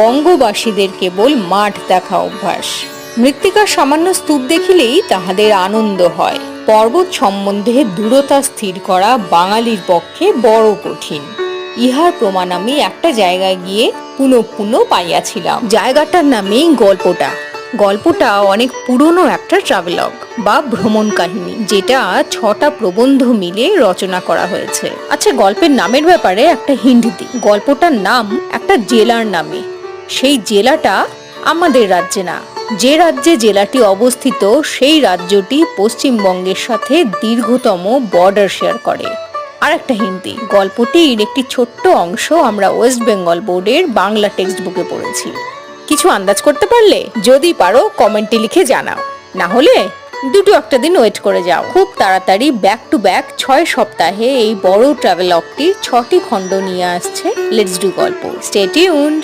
বঙ্গবাসীদের কেবল মাঠ দেখা অভ্যাস। মৃত্তিকার সামান্য স্তূপ দেখিলেই তাহাদের আনন্দ হয়। পর্বত সম্বন্ধে দূরতা স্থির করা বাঙালির পক্ষে বড় কঠিন। ইহার প্রমাণ আমি একটা জায়গায় গিয়ে পুনঃ পুনঃ পাইয়াছিলাম। জায়গাটার নামেই গল্পটা। গল্পটা অনেক পুরনো একটা ট্রাভেলগ বা ভ্রমণ কাহিনী, যেটা ছটা প্রবন্ধ মিলে রচনা করা হয়েছে। আচ্ছা গল্পের নামের ব্যাপারে একটা হিন্ট দিই। গল্পটার নাম একটা জেলার নামে। সেই জেলাটা আমাদের রাজ্যে না। যে রাজ্যে জেলাটি অবস্থিত, সেই রাজ্যটি পশ্চিমবঙ্গের সাথে দীর্ঘতম বর্ডার শেয়ার করে। আর একটা হিন্দি, গল্পটির একটি ছোট্ট অংশ আমরা ওয়েস্ট বেঙ্গল বোর্ডের বাংলা টেক্সট বুকে পড়েছি। কিছু আন্দাজ করতে পারলে যদি পারো কমেন্টে লিখে জানাও। না হলে দুটো একটা দিন ওয়েট করে যাও। খুব তাড়াতাড়ি ব্যাক টু ব্যাক ছয় সপ্তাহে এই বড় ট্রাভেলগটির ছটি খণ্ড নিয়ে আসছে লেটস ডু গল্প। Stay tuned